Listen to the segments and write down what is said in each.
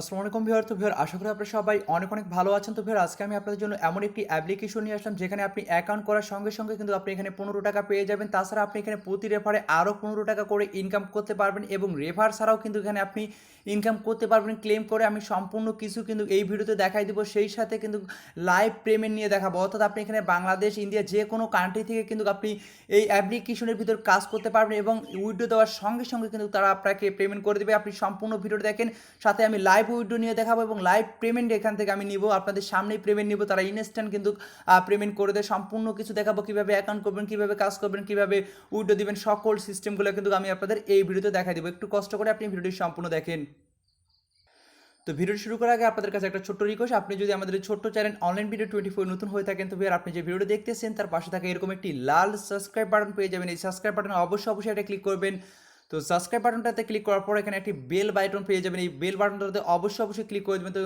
আসসালামু আলাইকুম ভিউয়ার। তো ভিউয়ার, আশা করি আপনারা সবাই অনেক অনেক ভালো আছেন। তো ভিউয়ার, আজকে আমি আপনাদের জন্য এমন একটি অ্যাপ্লিকেশন নিয়ে আসলাম, যেখানে আপনি অ্যাকাউন্ট করার সঙ্গে সঙ্গে কিন্তু আপনি এখানে পনেরো টাকা পেয়ে যাবেন। তাছাড়া আপনি এখানে প্রতি রেফারে আরও পনেরো টাকা করে ইনকাম করতে পারবেন এবং রেফার ছাড়াও কিন্তু এখানে আপনি ইনকাম করতে পারবেন। ক্লেম করে আমি সম্পূর্ণ কিছু কিন্তু এই ভিডিওতে দেখাই দেবো। সেই সাথে কিন্তু লাইভ পেমেন্ট নিয়ে দেখাবো। অর্থাৎ আপনি এখানে বাংলাদেশ, ইন্ডিয়া যে কোনো কান্ট্রি থেকে কিন্তু আপনি এই অ্যাপ্লিকেশনের ভিতর কাজ করতে পারবেন এবং উইড্রো দেওয়ার সঙ্গে সঙ্গে কিন্তু তারা আপনাকে পেমেন্ট করে দেবে। আপনি সম্পূর্ণ ভিডিওটা দেখেন, সাথে আমি লাইভ উইড্রো নিয়ে দেখাবো এবং লাইভ পেমেন্ট এখান থেকে আমি নিব। আপনাদের সামনেই পেমেন্ট নিব, তারা ইনস্ট্যান্ট কিন্তু পেমেন্ট করে দেয়। সম্পূর্ণ কিছু দেখাবো, কীভাবে অ্যাকাউন্ট করবেন, কীভাবে কাজ করবেন, কীভাবে উইডো দিবেন, সকল সিস্টেমগুলো কিন্তু আমি আপনাদের এই ভিডিওতে দেখা দেবো। একটু কষ্ট করে আপনি ভিডিওটি সম্পূর্ণ দেখেন। তো ভিডিও শুরু করার আগে আপনাদের কাছে একটা ছোট্ট রিকোয়েস্ট আপনি যদি আমাদের ছোট্ট channel online video twenty four নতুন হয়ে থাকেন তো তবে আপনি যে ভিডিওটা দেখতেছেন, তার পাশে থাকা এরকম একটি লাল সাবস্ক্রাইব বাটন পেয়ে যাবেন। এই সাবস্ক্রাইব বাটনে অবশ্যই অবশ্যই এটা ক্লিক করবেন। তো সাবস্ক্রাইব বাটনটাতে ক্লিক করার পর এখানে একটি বেল বাটন পেয়ে যাবেন। এই বেল বাটনটাতে অবশ্যই অবশ্যই ক্লিক করে দেবেন। তো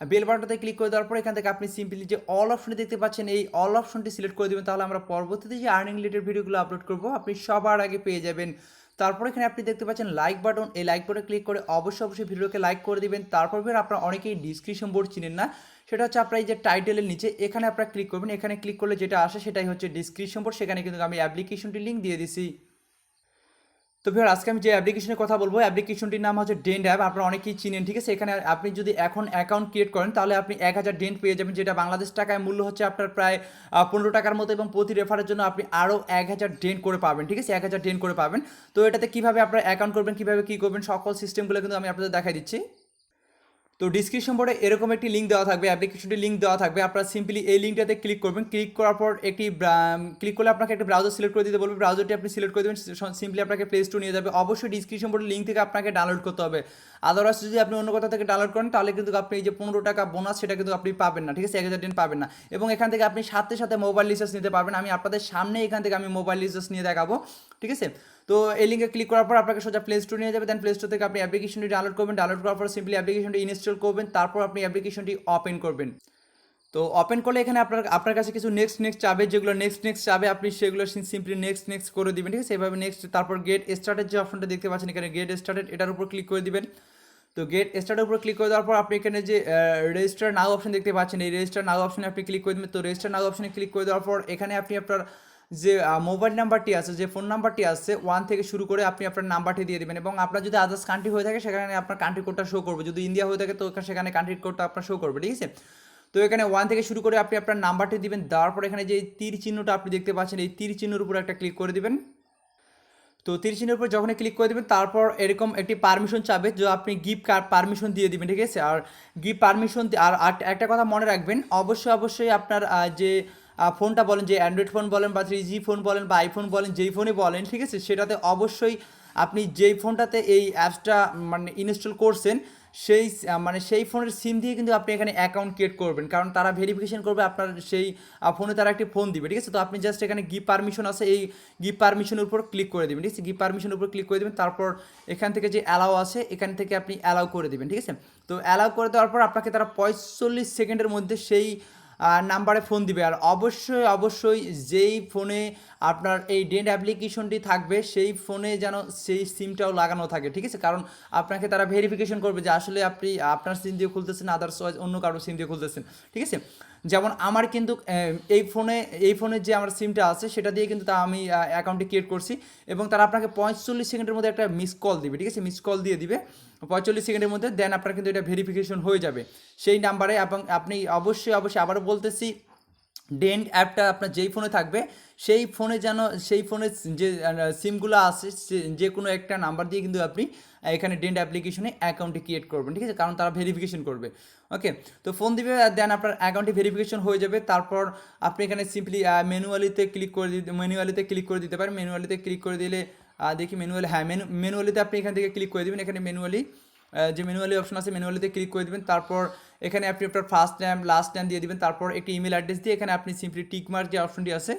বেল বাটনটাতে ক্লিক করে দেওয়ার পর এখান থেকে আপনি সিম্পলি যে অল অপশনটি দেখতে পাচ্ছেন, এই অল অপশনটি সিলেক্ট করে দেবেন। তাহলে আমরা পরবর্তীতে যে আর্নিং রিলেটেড ভিডিওগুলো আপলোড করব, আপনি সবার আগে পেয়ে যাবেন। তারপর এখানে আপনি দেখতে পাচ্ছেন লাইক বাটন এই লাইক বাটনে ক্লিক করে অবশ্যই অবশ্যই ভিডিওকে লাইক করে দিবেন। তারপর ফের আপনারা অনেকেই ডিসক্রিপশন বোর্ড চিনেন না। সেটা হচ্ছে আপনার এই যে টাইটেলের নিচে, এখানে আপনারা ক্লিক করবেন। এখানে ক্লিক করলে যেটা আসে সেটাই হচ্ছে ডিসক্রিপশন বোর্ড সেখানে কিন্তু আমি অ্যাপ্লিকেশনটি লিঙ্ক দিয়ে দিছি। তো ভিউয়ার আজকে আমি যে অ্যাপ্লিকেশনের কথা বলব অ্যাপ্লিকেশনটির নাম হচ্ছে ডেন্ট অ্যাপ। আপনারা অনেকেই চিনেন, ঠিক আছে? এখানে আপনি যদি এখন অ্যাকাউন্ট ক্রিয়েট করেন, তাহলে আপনি এক হাজার ডেন্ট পেয়ে যাবেন, যেটা বাংলাদেশ টাকায় মূল্য হচ্ছে আপনার প্রায় পনেরো টাকার মতো এবং প্রতি রেফারের জন্য আপনি আরও এক হাজার ডেন্ট করে পাবেন, ঠিক আছে? এক হাজার ডেন্ট করে পাবেন। তো এটাতে কীভাবে আপনারা অ্যাকাউন্ট করবেন, কীভাবে কী করবেন, সকল সিস্টেমগুলো কিন্তু আমি আপনাদের দেখাই দিচ্ছি। তো ডিসক্রিপশন বোর্ডে এরকম একটি লিঙ্ক দেওয়া থাকবে অ্যাপ্লিকেশনটি লিঙ্ক দেওয়া থাকবে। আপনারা সিম্পলি এই লিঙ্কটাতে ক্লিক করবেন। ক্লিক করার পর একটি ক্লিক করলে আপনাকে একটা ব্রাউজার সিলেক্ট করে দিতে বলবে। ব্রাউজারটি আপনি সিলেক্ট করে দেবেন সিম্পলি আপনাকে প্লে স্টোর নিয়ে যাবে। অবশ্যই ডিসক্রিপশন বোর্ডের লিঙ্ক থেকে আপনাকে ডাউনলোড করতে হবে। আদারওয়াইজ যদি আপনি অন্য কোথাও থেকে ডাউনলোড করেন, তাহলে কিন্তু আপনি এই যে পনেরো টাকা বোনাস সেটা কিন্তু আপনি পাবেন না, ঠিক আছে? এক হাজার দিন পাবেন না। এবং এখান থেকে আপনি সাথে সাথে মোবাইল রিচার্জ নিতে পারবেন। আমি আপনাদের সামনে এখান থেকে আমি মোবাইল রিচার্জ নিয়ে দেখাবো, ঠিক আছে? তো এই লিঙ্কে ক্লিক করার পর আপনাকে সোজা প্লে স্টোর নিয়ে যাবে দেন প্লে স্টোর থেকে আপনি অ্যাপ্লিকেশনটি ডাউনলোড করবেন ডাউনলোড করার পর সিম্পলি অ্যাপ্লিকেশনটি ইনস্টল করবেন, তারপর আপনি অ্যাপ্লিকেশনটি ওপেন করবেন। তো ওপেন করলে এখানে আপনার আপনার কাছে কিছু নেক্সট নেক্সট চাবে, যেগুলো নেক্সট নেক্সট চাবে, আপনি সেগুলো সিম্পলি নেক্সট নেক্সট করে দিবেন, ঠিক আছে? এভাবে নেক্সট তারপর গেট স্টার্টের যে অপশনটা দেখতে পাচ্ছেন, এখানে গেট স্টার্টেড এটার উপর ক্লিক করে দিবেন। তো গেট স্টার্টের উপর ক্লিক করে দেওয়ার পর আপনি এখানে যে রেজিস্টার নাও অপশন দেখতে পাচ্ছেন, এই রেজিস্টার নাও অপশনে আপনি ক্লিক করে দেবেন। তো রেজিস্টার নাও অপশনে ক্লিক করে দেওয়ার পর এখানে আপনি আপনার যে মোবাইল নাম্বারটি আছে, যে ফোন নাম্বারটি আছে ওয়ান থেকে শুরু করে আপনি আপনার নাম্বারটি দিয়ে দেবেন এবং আপনার যদি আদার্স কান্ট্রি হয়ে থাকে, সেখানে আপনার কান্ট্রি কোডটা শো করবে। যদি ইন্ডিয়া হয়ে থাকে, তো সেখানে কান্ট্রি কোডটা আপনার শো করবে, ঠিক আছে? তো এখানে ওয়ান থেকে শুরু করে আপনি আপনার নাম্বারটি দিবেন দেওয়ার পর এখানে যে তীর চিহ্নটা আপনি দেখতে পাচ্ছেন, এই তীর চিহ্নের উপর একটা ক্লিক করে দিবেন। তো তীর চিহ্নের উপর যখনই ক্লিক করে দেবেন, তারপর এরকম একটি পারমিশন চাবে, যে আপনি গিফট পারমিশন দিয়ে দিবেন, ঠিক আছে? আর গিফট পারমিশন আর একটা কথা মনে রাখবেন, অবশ্যই অবশ্যই আপনার যে ফোনটা বলেন, যে অ্যান্ড্রয়েড ফোন বলেন বা থ্রি জি ফোন বলেন বা আইফোন বলেন, যেই ফোনে বলেন, ঠিক আছে? সেটাতে অবশ্যই আপনি যেই ফোনটাতে এই অ্যাপসটা মানে ইনস্টল করছেন, সেই মানে সেই ফোনের সিম দিয়ে কিন্তু আপনি এখানে অ্যাকাউন্ট ক্রিয়েট করবেন। কারণ তারা ভেরিফিকেশন করবে আপনার সেই ফোনে তারা একটি ফোন দিবে, ঠিক আছে? তো আপনি জাস্ট এখানে গিফট পারমিশন আছে, এই গিফট পারমিশনের উপর ক্লিক করে দেবেন, ঠিক আছে? গিফট পারমিশনের উপর ক্লিক করে দেবেন, তারপর এখান থেকে যে অ্যালাউ আছে, এখান থেকে আপনি অ্যালাউ করে দেবেন, ঠিক আছে? তো অ্যালাউ করে দেওয়ার পর আপনাকে তারা পঁয়তাল্লিশ সেকেন্ডের মধ্যে সেই নাম্বারে ফোন দিবে। আর অবশ্যই অবশ্যই যেই ফোনে আপনার এই ডেন্ট অ্যাপ্লিকেশনটি থাকবে, সেই ফোনে যেন সেই সিমটাও লাগানো থাকে, ঠিক আছে? কারণ আপনাকে তারা ভেরিফিকেশন করবে যে আসলে আপনি আপনার সিম দিয়ে খুলতেছেন আদার্স অন্য কারও সিম দিয়ে খুলতেছেন, ঠিক আছে? যেমন আমার কিন্তু এই ফোনে, এই ফোনের যে আমার সিমটা আছে, সেটা দিয়ে কিন্তু তা আমি অ্যাকাউন্টটি ক্রিয়েট করছি এবং তারা আপনাকে পঁয়তাল্লিশ সেকেন্ডের মধ্যে একটা মিস কল দিবে, ঠিক আছে? মিস কল দিয়ে দিবে। পঁয়তাল্লিশ সেকেন্ডের মধ্যে দেন আপনার কিন্তু এটা ভেরিফিকেশন হয়ে যাবে। সেই নাম্বারে এবং আপনি অবশ্যই অবশ্যই আবারও বলতেছি ডেন্ট অ্যাপটা আপনার যেই ফোনে থাকবে, সেই ফোনে যেন, সেই ফোনে যে সিমগুলো আছে যে কোনো একটা নাম্বার দিয়ে কিন্তু আপনি এখানে ডেন্ট অ্যাপ্লিকেশনে অ্যাকাউন্টটি ক্রিয়েট করবেন, ঠিক আছে? কারণ তারা ভেরিফিকেশন করবে, ওকে? তো ফোন দিবে, দেন আপনার অ্যাকাউন্টে ভেরিফিকেশন হয়ে যাবে, তারপর আপনি এখানে সিম্পলি ম্যানুয়ালিতে ক্লিক করে দিতে, ম্যানুয়ালিতে ক্লিক করে দিতে পারেন, ম্যানুয়ালিতে ক্লিক করে দিলে দেখি ম্যানুয়ালি হ্যাঁ ম্যানুয়ালিতে আপনি এখান থেকে ক্লিক করে দেবেন, এখানে ম্যানুয়ালি যে ম্যানুয়ালি অপশন আছে ম্যানুয়ালিতে ক্লিক করে দেবেন। তারপর এখানে আপনি আপনার ফার্স্ট টাইম লাস্ট টাইম দিয়ে দেবেন। তারপর একটি ইমেল অ্যাড্রেস দিয়ে এখানে আপনি সিম্পলি টিক মার্ক যে অপশনটি আছে,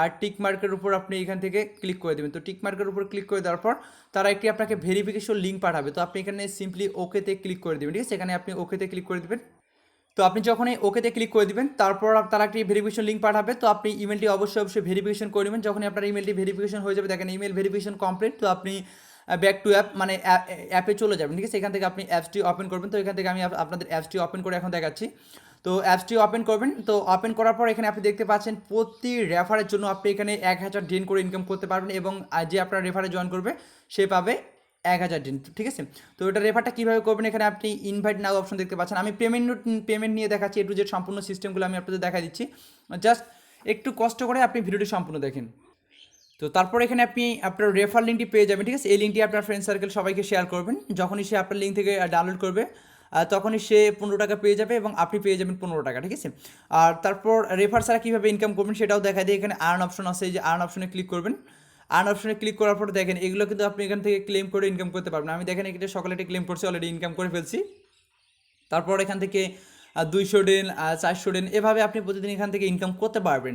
আর টিক মার্কের উপর আপনি এখান থেকে ক্লিক করে দেবেন। তো টিক মার্কের উপর ক্লিক করে দেওয়ার পর তারা একটি আপনাকে ভেরিফিকেশন লিঙ্ক পাঠাবে। তো আপনি এখানে সিম্পলি ওকেতে ক্লিক করে দেবেন, ঠিক আছে? এখানে আপনি ওকেতে ক্লিক করে দেবেন। তো আপনি যখন এই ওকেতে ক্লিক করে দিবেন, তারপর তারা একটি ভেরিফিকেশন লিঙ্ক পাঠাবে। তো আপনি ইমেলটি অবশ্যই অবশ্যই ভেরিফিকেশন করে নেবেন। যখন আপনার ইমেলটি ভেরিফিকেশন হয়ে যাবে, দেখেন ইমেল ভেরিফিকেশন কমপ্লিট তো আপনি ব্যাক টু অ্যাপ মানে অ্যাপে চলে যাবেন, ঠিক আছে? এখান থেকে আপনি অ্যাপসটি ওপেন করবেন, তো এখান থেকে আমি আপনাদের অ্যাপসটি ওপেন করে এখন দেখাচ্ছি। তো অ্যাপসটি ওপেন করবেন, তো ওপেন করার পর এখানে আপনি দেখতে পাচ্ছেন, প্রতি রেফারের জন্য আপনি এখানে এক হাজার ডেন করে ইনকাম করতে পারবেন এবং যে আপনার রেফারে জয়েন করবে, সে পাবে এক হাজার দিন, ঠিক আছে? তো এটা রেফারটা কীভাবে করবেন, এখানে আপনি ইনভাইট নাও অপশন দেখতে পাচ্ছেন। আমি পেমেন্ট পেমেন্ট নিয়ে দেখাচ্ছি, এ যে সম্পূর্ণ সিস্টেমগুলো আমি আপনাদের দেখা দিচ্ছি। জাস্ট একটু কষ্ট করে আপনি ভিডিওটি সম্পূর্ণ দেখেন। তো তারপর এখানে আপনি আপনার রেফার লিঙ্কটি পেয়ে যাবেন, ঠিক আছে? এই লিঙ্কটি আপনার ফ্রেন্ড সার্কেল সবাইকে শেয়ার করবেন। যখনই সে আপনার লিঙ্ক থেকে ডাউনলোড করবে তখনই সে পনেরো টাকা পেয়ে যাবে এবং আপনি পেয়ে যাবেন পনেরো টাকা, ঠিক আছে? আর তারপর রেফার ছাড়া কীভাবে ইনকাম করবেন সেটাও দেখা দিয়ে এখানে আর্ন অপশন আছে যে আর্ন অপশনে ক্লিক করবেন। আর্ন অপশনে ক্লিক করার পর দেখেন, এগুলো কিন্তু আপনি এখান থেকে ক্লেম করে ইনকাম করতে পারবেন। আমি দেখেন এটা সকালে ক্লেম করছি অলরেডি ইনকাম করে ফেলছি। তারপর এখান থেকে দুইশো ডেন চারশো ডেন এভাবে আপনি প্রতিদিন এখান থেকে ইনকাম করতে পারবেন।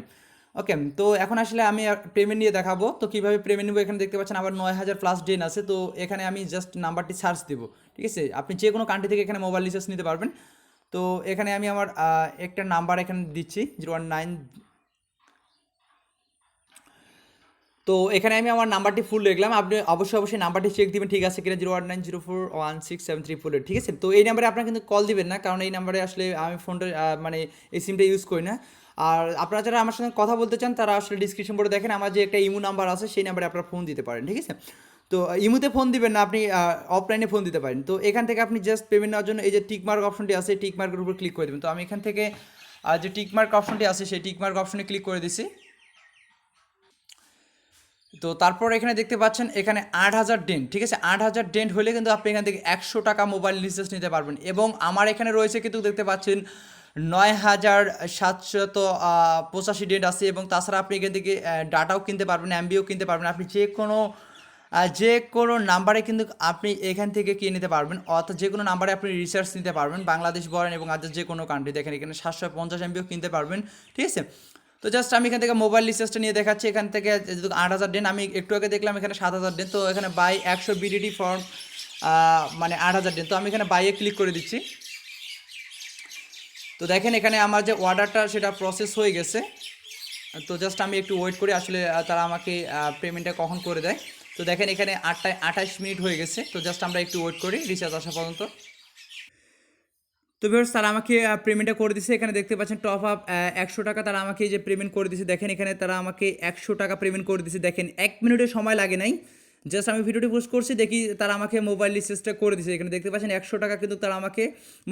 ওকে তো এখন আসলে আমি পেমেন্ট নিয়ে দেখাবো। তো কীভাবে পেমেন্ট নেব এখানে দেখতে পাচ্ছেন আবার নয় হাজার প্লাস ডেন আছে। তো এখানে আমি জাস্ট নাম্বারটি সার্চ দেবো, ঠিক আছে? আপনি যে কোনো কান্ট্রি থেকে এখানে মোবাইল রিচার্জ নিতে পারবেন। তো এখানে আমি আমার একটা নাম্বার এখানে দিচ্ছি জিরো ওয়ান নাইন তো এখানে আমি আমার নাম্বারটি ফুল লিখলাম আপনি অবশ্যই অবশ্যই নাম্বারটি চেক দিবেন, ঠিক আছে কিনা? Zero one nine zero four one six seven three four ঠিক আছে? তো এই নাম্বারে আপনারা কিন্তু কল দিবেন না, কারণ এই নাম্বারে আসলে আমি ফোনটা মানে এই সিমটা ইউজ করি না। আর আপনারা যারা আমার সঙ্গে কথা বলতে চান, তারা আসলে ডিসক্রিপশন বোর্ডে দেখেন, আমার যে একটা ইমো নাম্বার আছে, সেই নাম্বারে আপনারা ফোন দিতে পারেন, ঠিক আছে? তো ইমুতে ফোন দিবেন না, আপনি অফলাইনে ফোন দিতে পারেন। তো, এখান থেকে আপনি জাস্ট পেমেন্ট নেওয়ার জন্য এই যে টিকমার্ক অপশনটি আছে টিক মার্কের উপর ক্লিক করে দেবেন। তো, আমি এখান থেকে যে টিকমার্ক অপশনটি আছে, সেই টিকমার্ক অপশনে ক্লিক করে দিছি। তো, তারপর এখানে দেখতে পাচ্ছেন, এখানে আট হাজার ডেন্ট ঠিক আছে? আট হাজার ডেন্ট হলে কিন্তু আপনি এখান থেকে একশো টাকা মোবাইল রিচার্জ নিতে পারবেন। এবং আমার এখানে রয়েছে কিন্তু দেখতে পাচ্ছেন নয় হাজার সাতশত পঁচাশি ডেট আছে এবং তাছাড়া আপনি এখান থেকে ডাটাও কিনতে পারবেন এমবিও কিনতে পারবেন। আপনি যে কোনো যে কোনো নাম্বারে কিন্তু আপনি এখান থেকে কিনে নিতে পারবেন। অর্থাৎ যে কোনো নাম্বারে আপনি রিচার্জ নিতে পারবেন। বাংলাদেশ বলেন এবং আদার যে কোনো কান্ট্রি দেখেন, এখানে সাতশো পঞ্চাশ এমবিও কিনতে পারবেন। ঠিক আছে? তো জাস্ট আমি এখান থেকে মোবাইল রিচার্জটা নিয়ে দেখাচ্ছি। এখান থেকে আট হাজার ডেন আমি একটু আগে দেখলাম এখানে সাত হাজার ডেন তো এখানে বাই একশো বিডিডি ফর্ম মানে আট হাজার ডেন তো আমি এখানে বাইয়ে ক্লিক করে দিচ্ছি। তো দেখেন এখানে আমার যে অর্ডারটা সেটা প্রসেস হয়ে গেছে। তো জাস্ট আমি একটু ওয়েট করি, আসলে তারা আমাকে পেমেন্টটা কখন করে দেয়। তো দেখেন এখানে আটটায়, আঠাশ মিনিট হয়ে গেছে। তো জাস্ট আমরা একটু ওয়েট করি রিচার্জ আসা পর্যন্ত। তো ভিউয়ার্স তারা আমাকে পেমেন্টটা করে দিছে। এখানে দেখতে পাচ্ছেন টপ আপ একশো টাকা তারা আমাকে যে পেমেন্ট করে দিছে। দেখেন এখানে তারা আমাকে একশো টাকা পেমেন্ট করে দিছে। দেখেন এক মিনিটের সময় লাগে নাই। জাস্ট আমি ভিডিওটি পোস্ট করছি, দেখি তারা আমাকে মোবাইল রিচার্জটা করে দিছে। এখানে দেখতে পাচ্ছেন একশো টাকা কিন্তু তারা আমাকে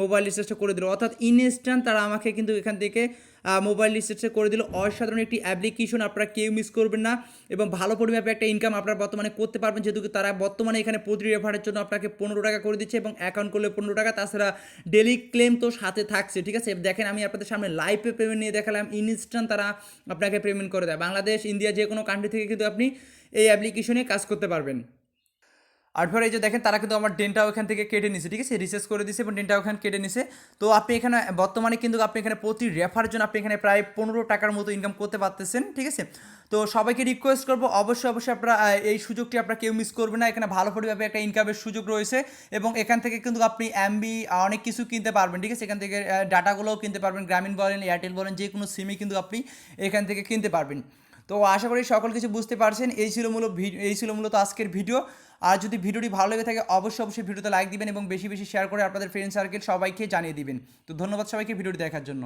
মোবাইল রিচার্জটা করে দিল। অর্থাৎ ইনস্ট্যান্ট তারা আমাকে কিন্তু এখান থেকে মোবাইল রিচার্জটা করে দিল। অসাধারণ একটি অ্যাপ্লিকেশন আপনারা কেউ মিস করবেন না। এবং ভালো পরিমাপে একটা ইনকাম আপনারা বর্তমানে করতে পারবেন, যেহেতু তারা বর্তমানে এখানে প্রতি রেফারের জন্য আপনাকে পনেরো টাকা করে দিচ্ছে এবং অ্যাকাউন্ট করলে পনেরো টাকা। তাছাড়া ডেলি ক্লেম তো সাথে থাকছে, ঠিক আছে? দেখেন আমি আপনাদের সামনে লাইভে পেমেন্ট নিয়ে দেখালাম। ইনস্ট্যান্ট তারা আপনাকে পেমেন্ট করে দেয়। বাংলাদেশ ইন্ডিয়া যে কোনো কান্ট্রি থেকে কিন্তু আপনি এই অ্যাপ্লিকেশনে কাজ করতে পারবেন। আর পরে এই যে দেখেন, তারা কিন্তু আমার ডেনটাও এখান থেকে কেটে নিছে, ঠিক আছে? রিসার্চ করে দিছে এবং ডেনটাও এখানে কেটে নিছে। তো আপনি এখানে, বর্তমানে কিন্তু আপনি এখানে প্রতি রেফার জন্য আপনি এখানে প্রায় পনেরো টাকার মতো ইনকাম করতে পারতেছেন, ঠিক আছে? তো সবাইকে রিকোয়েস্ট করব, অবশ্যই অবশ্যই আপনারা এই সুযোগটি আপনারা কেউ মিস করবে না। এখানে ভালো পরিভাবে একটা ইনকামের সুযোগ রয়েছে এবং এখান থেকে কিন্তু আপনি এমবি অনেক কিছু কিনতে পারবেন, ঠিক আছে? এখান থেকে ডাটাগুলোও কিনতে পারবেন, গ্রামীণ বলেন এয়ারটেল বলেন যে কোনো সিমই কিন্তু আপনি এখান থেকে কিনতে পারবেন। তো আশা করি সকল কিছু বুঝতে পারছেন। এই ছিল মূলত এই ছিল মূলত আজকের ভিডিও। আর যদি ভিডিওটি ভালো লেগে থাকে, অবশ্যই অবশ্যই ভিডিওতে লাইক দিবেন এবং বেশি বেশি শেয়ার করে আপনাদের ফ্রেন্ড সার্কেল সবাইকে জানিয়ে দিবেন। তো ধন্যবাদ সবাইকে ভিডিওটি দেখার জন্য।